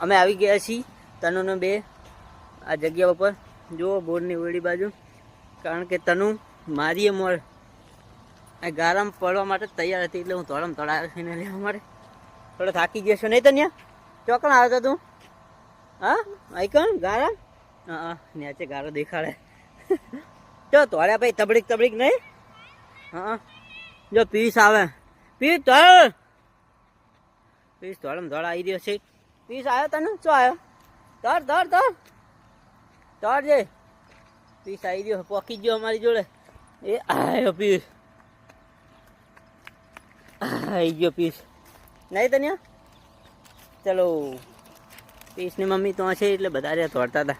અમે આવી ગયા છીએ, તનુને બે, આ જગ્યા ઉપર. જુઓ, બોરની ઓળી બાજુ. કારણ કે તનુ મારીએ મોર આ ગારામ પડવા માટે તૈયાર હતી, એટલે હું થોડામ થોડા છે ને લેવા માટે. થોડો થાકી ગયો છું નહીં તન્યા? ચોકણ આવ્યો હતો તું? હા? આઈકન ગારા હા નેચે ગારો દેખાડે. જો તોડ્યા ભાઈ તબડીક તબડીક નહીં? હા જો, પીસ આવે. પીસ તળ પીસ તોડમ તોડ આવી રહ્યો છે. પીસ આવ્યો તને? શું આવ્યો તર તર તર ધર જે. પીસ આવી ગયો પોકી ગયો અમારી જોડે. એ આવ્યો પીસ. આવી ગયો પીસ. નહીં તને ચલો. પીસની મમ્મી તો છે એટલે બધા રહ્યા તોડતા હતા.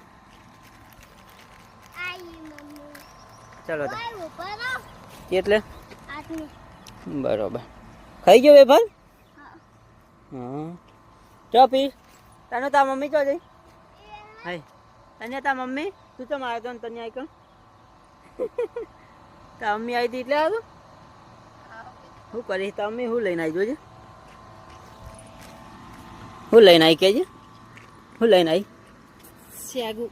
ચલો તો. એટલે? બરોબર. ખાઈ ગયો વેફર? હા. ચો પીસ તને તાર મમ્મી ચો જઈ? હાય. તને તાર મમ્મી? તું તો આવ્યો તો ને તને આઈ કમ તાર મમ્મી આવી હતી એટલે આવ્યો શું કરીશ? તાર મમ્મી શું લઈને આવી જોજે હું લઈને આવી કેજે. હું લઈને આવી શેગુ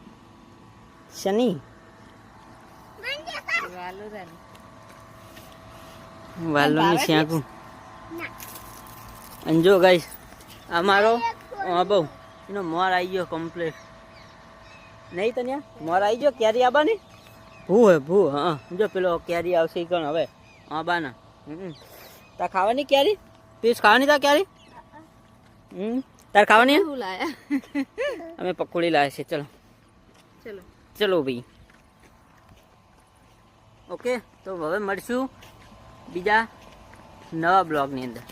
શની. વાલો વાલોની શ્યાકું અને જો ગાઈસ અમારો હા બહુ. એનો મોર આવી ગયો કમ્પ્લીટ નહીં તન્યા? મોર આવી ગયો? ક્યારી આબાની? ભૂ હે ભૂ હા જો પેલો ક્યારે આવશે કણ હવે. આબાના. તાર ખાવાની ક્યારે? પીસ ખાવાની તાર ક્યારે? હમ. તાર ખાવાની? અમે પકોડી લાવે છે ચલો. ચલો. ચલો ભાઈ. ઓકે તો હવે મળશું બીજા નવા બ્લોગની અંદર.